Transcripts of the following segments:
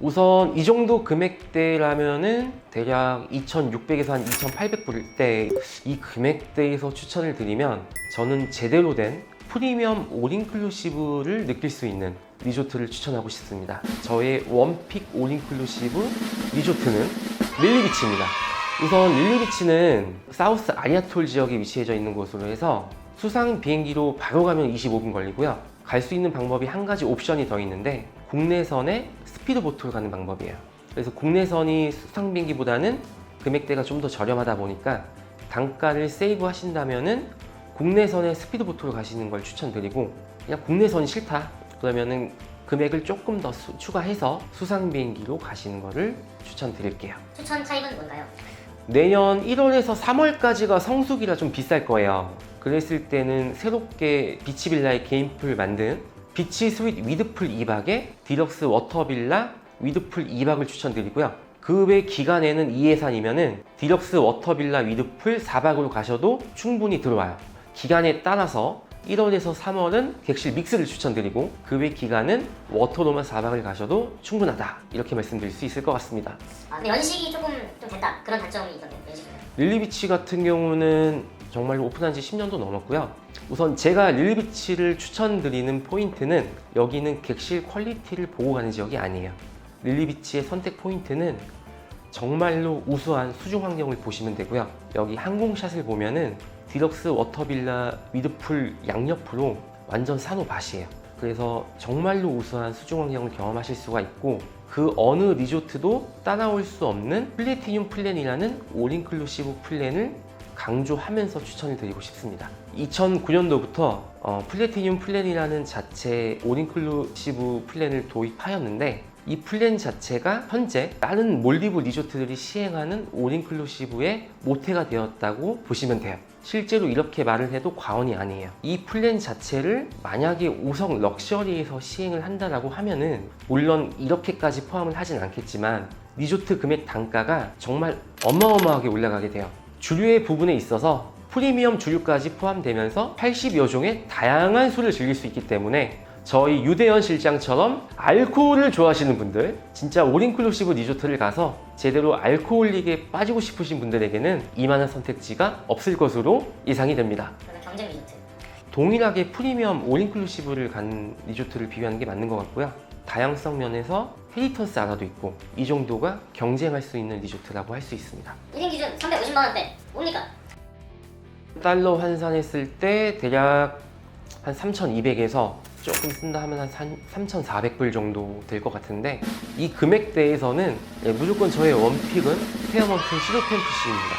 우선 이 정도 금액대라면은 대략 2,600에서 한 2,800불대 이 금액대에서 추천을 드리면 저는 제대로 된 프리미엄 올인클루시브를 느낄 수 있는 리조트를 추천하고 싶습니다. 저의 원픽 올인클루시브 리조트는 릴리비치입니다. 우선 릴리비치는 사우스 아리아톨 지역에 위치해져 있는 곳으로 해서 수상 비행기로 바로 가면 25분 걸리고요. 갈 수 있는 방법이 한 가지 옵션이 더 있는데 국내선에 스피드보트로 가는 방법이에요. 그래서 국내선이 수상 비행기보다는 금액대가 좀 더 저렴하다 보니까 단가를 세이브 하신다면은 국내선에 스피드보트로 가시는 걸 추천드리고 그냥 국내선이 싫다 그러면은 금액을 조금 더 수- 추가해서 수상 비행기로 가시는 거를 추천드릴게요. 추천 타입은 뭔가요? 내년 1월에서 3월까지가 성수기라 좀 비쌀 거예요. 그랬을 때는 새롭게 비치빌라의 개인풀 만든 비치 스윗 위드풀 2박에 디럭스 워터빌라 위드풀 2박을 추천드리고요. 그 외 기간에는 이 예산이면은 디럭스 워터빌라 위드풀 4박으로 가셔도 충분히 들어와요. 기간에 따라서 1월에서 3월은 객실 믹스를 추천드리고 그 외 기간은 워터로만 4박을 가셔도 충분하다 이렇게 말씀드릴 수 있을 것 같습니다. 아, 근데 연식이 조금 좀 됐다 그런 단점이 있던데 릴리비치 같은 경우는 정말로 오픈한 지 10년도 넘었고요. 우선 제가 릴리비치를 추천드리는 포인트는 여기는 객실 퀄리티를 보고 가는 지역이 아니에요. 릴리비치의 선택 포인트는 정말로 우수한 수중 환경을 보시면 되고요. 여기 항공샷을 보면은 디럭스 워터빌라 위드풀 양옆으로 완전 산호밭이에요. 그래서 정말로 우수한 수중 환경을 경험하실 수가 있고 그 어느 리조트도 따라올 수 없는 플래티늄 플랜이라는 올인클루시브 플랜을 강조하면서 추천을 드리고 싶습니다. 2009년도부터 어, 플래티늄 플랜이라는 자체 올인클루시브 플랜을 도입하였는데 이 플랜 자체가 현재 다른 몰디브 리조트들이 시행하는 올인클루시브의 모태가 되었다고 보시면 돼요. 실제로 이렇게 말을 해도 과언이 아니에요. 이 플랜 자체를 만약에 5성 럭셔리에서 시행을 한다라고 하면은 물론 이렇게까지 포함을 하진 않겠지만 리조트 금액 단가가 정말 어마어마하게 올라가게 돼요. 주류의 부분에 있어서 프리미엄 주류까지 포함되면서 80여 종의 다양한 술을 즐길 수 있기 때문에 저희 유대현 실장처럼 알코올을 좋아하시는 분들 진짜 올인클루시브 리조트를 가서 제대로 알코올릭에 빠지고 싶으신 분들에게는 이만한 선택지가 없을 것으로 예상이 됩니다. 그러면 경쟁 리조트 동일하게 프리미엄 올인클루시브를 간 리조트를 비교하는 게 맞는 것 같고요. 다양성 면에서 헤리턴스 아라도 있고 이 정도가 경쟁할 수 있는 리조트라고 할 수 있습니다. 1인 기준 350만 원대 뭡니까? 달러 환산했을 때 대략 한 3,200에서 조금 쓴다 하면 한 3,400불 정도 될 것 같은데 이 금액대에서는 예, 무조건 저의 원픽은 페어먼트 시로펜푸시입니다.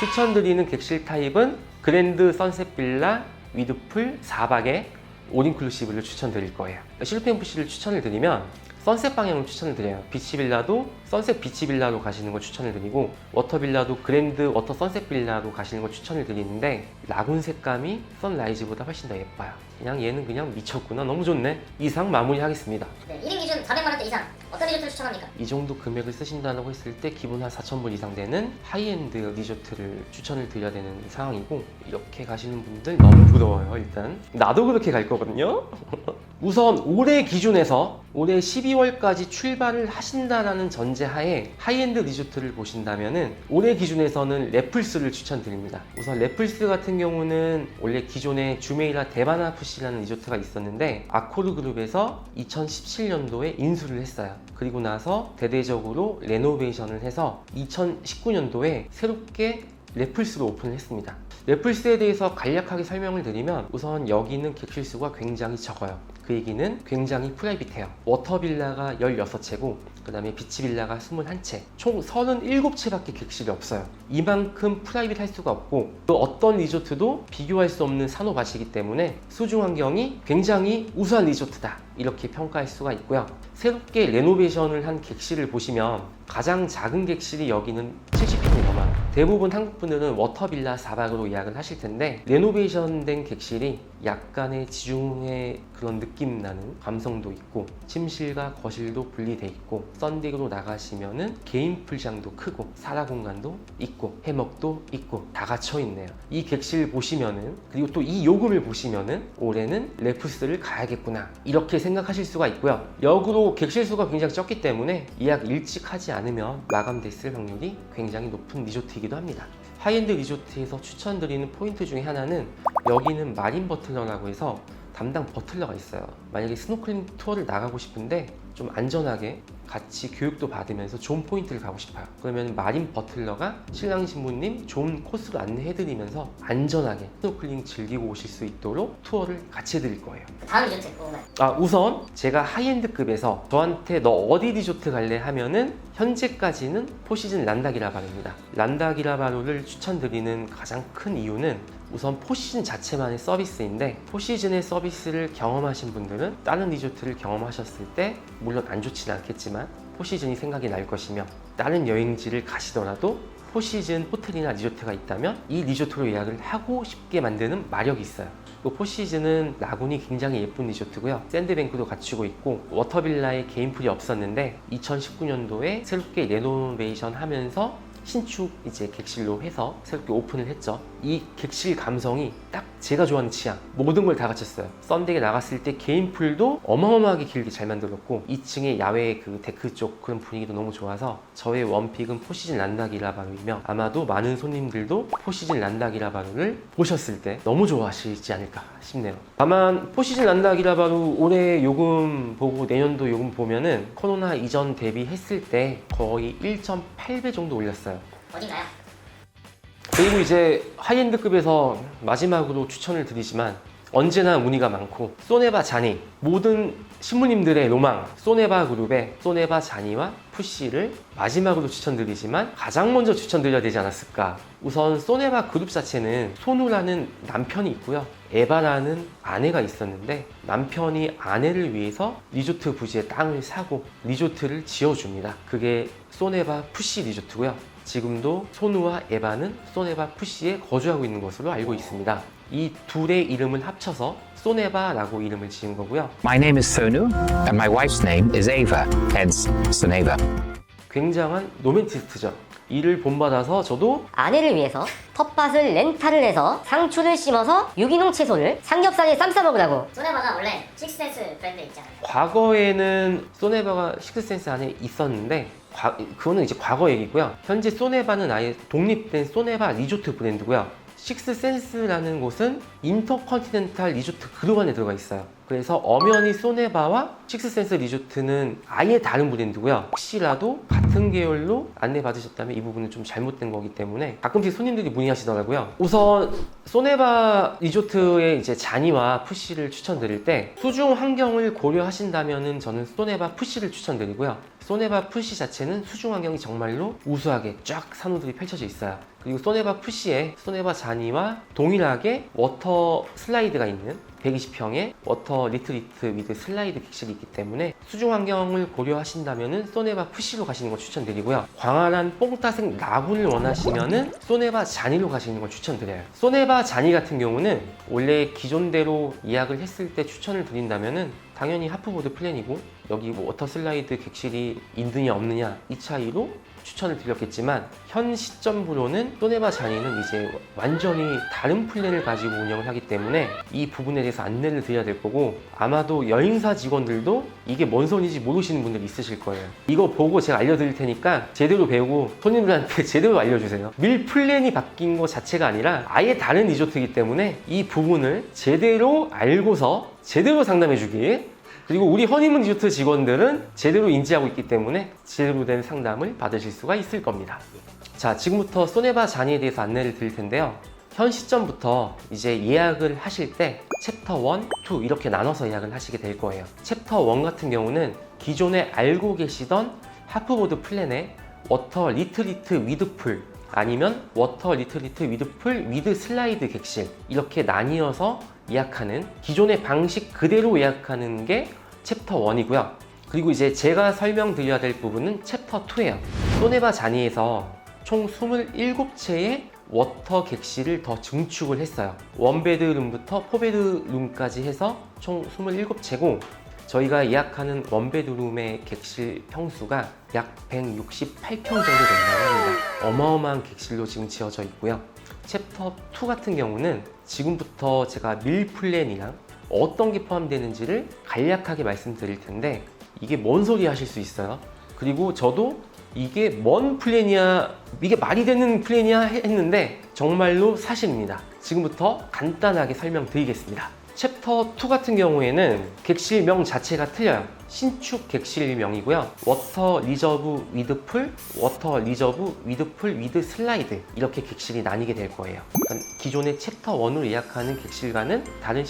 추천드리는 객실 타입은 그랜드 선셋 빌라 위드풀 4박에 올인클루시브를 추천드릴 거예요. 시로펜푸시를 추천을 드리면 선셋 방향을 추천을 드려요. 비치 빌라도 선셋 비치 빌라로 가시는 걸 추천을 드리고 워터 빌라도 그랜드 워터 선셋 빌라로 가시는 걸 추천을 드리는데 라군 색감이 선라이즈보다 훨씬 더 예뻐요. 그냥 얘는 그냥 미쳤구나. 너무 좋네. 이상 마무리하겠습니다. 네, 1인 기준 400만 원대 이상 어떤 리조트를 추천합니까? 이 정도 금액을 쓰신다고 했을 때 기본 한 4,000불 이상 되는 하이엔드 리조트를 추천을 드려야 되는 상황이고 이렇게 가시는 분들 너무 부러워요 일단 나도 그렇게 갈 거거든요 우선 올해 기준에서 올해 12월까지 출발을 하신다라는 전제하에 하이엔드 리조트를 보신다면은 올해 기준에서는 레플스를 추천드립니다 우선 레플스 같은 경우는 원래 기존에 주메이라 데바나푸시라는 리조트가 있었는데 아코르 그룹에서 2017년도에 인수를 했어요. 그리고 나서 대대적으로 레노베이션을 해서 2019년도에 새롭게 레플스로 오픈을 했습니다. 레플스에 대해서 간략하게 설명을 드리면 우선 여기는 객실 수가 굉장히 적어요. 그 얘기는 굉장히 프라이빗해요. 워터빌라가 16채고 그 다음에 비치빌라가 21채 총 37채밖에 객실이 없어요. 이만큼 프라이빗할 수가 없고 또 어떤 리조트도 비교할 수 없는 산호밭이기 때문에 수중 환경이 굉장히 우수한 리조트다 이렇게 평가할 수가 있고요. 새롭게 레노베이션을 한 객실을 보시면 가장 작은 객실이 여기는 70평이 넘어요. 대부분 한국 분들은 워터빌라 4박으로 예약을 하실 텐데 레노베이션 된 객실이 약간의 지중해 그런 느낌 나는 감성도 있고 침실과 거실도 분리돼 있고 썬딩으로 나가시면은 개인 풀장도 크고 사라 공간도 있고 해먹도 있고 다 갖춰 있네요. 이 객실 보시면은 그리고 또 이 요금을 보시면은 올해는 레프스를 가야겠구나 이렇게 생각하실 수가 있고요. 역으로 객실 수가 굉장히 적기 때문에 예약 일찍 하지 않으면 마감됐을 확률이 굉장히 높은 리조트이기도 합니다. 하이엔드 리조트에서 추천드리는 포인트 중에 하나는 여기는 마린 버틀러라고 해서 담당 버틀러가 있어요. 만약에 스노클링 투어를 나가고 싶은데 좀 안전하게 같이 교육도 받으면서 좋은 포인트를 가고 싶어요. 그러면 마린 버틀러가 신랑 신부님 좋은 코스로 안내해드리면서 안전하게 스노클링 즐기고 오실 수 있도록 투어를 같이 해드릴 거예요. 다음 리조트 궁금해. 아 우선 제가 하이엔드급에서 저한테 너 어디 리조트 갈래 하면은 현재까지는 포시즌 란다기라바루입니다. 란다기라바루를 추천드리는 가장 큰 이유는 우선 포시즌 자체만의 서비스인데 포시즌의 서비스를 경험하신 분들은 다른 리조트를 경험하셨을 때 물론 안 좋지는 않겠지만 포시즌이 생각이 날 것이며 다른 여행지를 가시더라도 포시즌 호텔이나 리조트가 있다면 이 리조트로 예약을 하고 싶게 만드는 마력이 있어요. 그 포시즌은 라군이 굉장히 예쁜 리조트고요. 샌드뱅크도 갖추고 있고 워터빌라에 개인풀이 없었는데 2019년도에 새롭게 레노베이션 하면서 신축 이제 객실로 해서 새롭게 오픈을 했죠. 이 객실 감성이 딱 제가 좋아하는 취향. 모든 걸 다 갖췄어요. 썬데이에 나갔을 때 개인 풀도 어마어마하게 길게 잘 만들었고 2층에 야외 그 데크 쪽 그런 분위기도 너무 좋아서 저의 원픽은 포시즌 란다기라 바루이며 아마도 많은 손님들도 포시즌 란다기라 바루를 보셨을 때 너무 좋아하시지 않을까 싶네요. 다만 포시즌 란다기라 바루 올해 요금 보고 내년도 요금 보면은 코로나 이전 대비했을 때 거의 1.8배 정도 올렸어요. 어딘가요? 그리고 이제 하이엔드급에서 마지막으로 추천을 드리지만 언제나 문의가 많고 소네바 자니 모든 신부님들의 로망 소네바 그룹의 소네바 자니와 푸시를 마지막으로 추천드리지만 가장 먼저 추천드려야 되지 않았을까. 우선 소네바 그룹 자체는 소누라는 남편이 있고요. 에바라는 아내가 있었는데 남편이 아내를 위해서 리조트 부지에 땅을 사고 리조트를 지어줍니다. 그게 소네바 푸시 리조트고요 지금도 소누와 에바는 소네바 푸시에 거주하고 있는 것으로 알고 있습니다. 이 둘의 이름을 합쳐서 소네바라고 이름을 지은 거고요. My name is Sonu, and my wife's name is Ava, hence Soneva. 굉장한 로맨티스트죠. 이를 본받아서 저도 아내를 위해서 텃밭을 렌탈을 해서 상추를 심어서 유기농 채소를 삼겹살에 쌈 싸 먹으라고 소네바가 원래 식스센스 브랜드 있잖아요. 과거에는 소네바가 식스센스 안에 있었는데 과- 그거는 이제 과거 얘기고요. 현재 소네바는 아예 독립된 소네바 리조트 브랜드고요. 식스센스라는 곳은 인터컨티넨탈 리조트 그룹 안에 들어가 있어요. 그래서 엄연히 소네바와 식스센스 리조트는 아예 다른 브랜드고요. 혹시라도 같은 계열로 안내 받으셨다면 이 부분은 좀 잘못된 거기 때문에 가끔씩 손님들이 문의하시더라고요. 우선 소네바 리조트의 이제 잔이와 푸시를 추천드릴 때 수중 환경을 고려하신다면은 저는 소네바 푸시를 추천드리고요. 소네바 푸시 자체는 수중 환경이 정말로 우수하게 쫙 산호들이 펼쳐져 있어요. 그리고 소네바 푸시에 소네바 자니와 동일하게 워터 슬라이드가 있는 120평의 워터 리트리트 위드 슬라이드 객실이 있기 때문에 수중 환경을 고려하신다면은 소네바 푸시로 가시는 걸 추천드리고요. 광활한 뽕따생 라군을 원하시면은 소네바 자니로 가시는 걸 추천드려요. 소네바 자니 같은 경우는 원래 기존대로 예약을 했을 때 추천을 드린다면은 당연히 하프보드 플랜이고 여기 뭐 워터 슬라이드 객실이 있느냐 없느냐 이 차이로 추천을 드렸겠지만 현 시점으로는 소네바 자니는 이제 완전히 다른 플랜을 가지고 운영을 하기 때문에 이 부분에 대해서 안내를 드려야 될 거고 아마도 여행사 직원들도 이게 뭔 소리인지 모르시는 분들이 있으실 거예요. 이거 보고 제가 알려드릴 테니까 제대로 배우고 손님들한테 제대로 알려주세요. 밀 플랜이 바뀐 것 자체가 아니라 아예 다른 리조트이기 때문에 이 부분을 제대로 알고서 제대로 상담해 주길 그리고 우리 허니문 리조트 직원들은 제대로 인지하고 있기 때문에 제대로 된 상담을 받으실 수가 있을 겁니다. 자, 지금부터 소네바 잔이에 대해서 안내를 드릴 텐데요. 현 시점부터 이제 예약을 하실 때 챕터 1, 2 이렇게 나눠서 예약을 하시게 될 거예요. 챕터 1 같은 경우는 기존에 알고 계시던 하프보드 플랜에 워터 리트리트 위드풀 아니면 워터 리트리트 위드풀 위드 슬라이드 객실 이렇게 나뉘어서 예약하는 기존의 방식 그대로 예약하는 게 챕터 1이고요. 그리고 이제 제가 설명드려야 될 부분은 챕터 2예요. 소네바 자니에서 총 27채의 워터 객실을 더 증축을 했어요. 원베드룸부터 포베드룸까지 해서 총 27채고 저희가 예약하는 원베드룸의 객실 평수가 약 168평 정도 된다고. 어마어마한 객실로 지금 지어져 있고요. 챕터 2 같은 경우는 지금부터 제가 밀 플랜이랑 어떤 게 포함되는지를 간략하게 말씀드릴 텐데 이게 뭔 소리 하실 수 있어요. 그리고 저도 이게 뭔 플랜이야, 이게 말이 되는 플랜이야 했는데 정말로 사실입니다. 지금부터 간단하게 설명드리겠습니다. 챕터 2 같은 경우에는 객실명 자체가 틀려요. 신축 객실명이고요. 워터 리저브 위드 풀, 워터 리저브 위드 풀 위드 슬라이드 이렇게 객실이 나뉘게 될 거예요. 그러니까 기존의 챕터 1으로 예약하는 객실과는 다른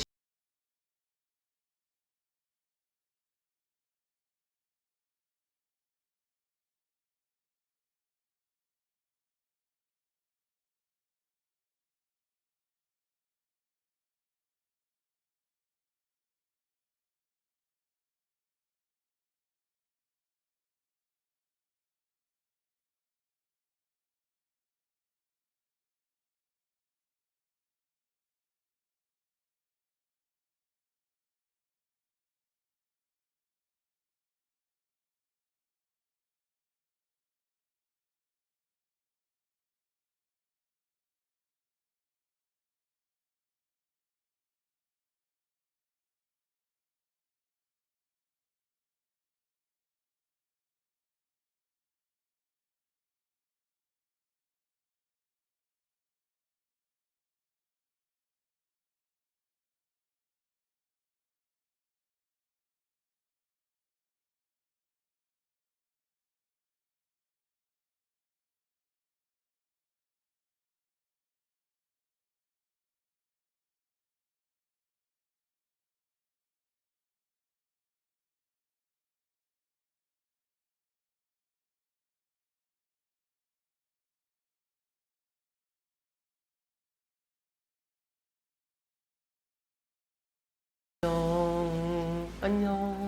안녕.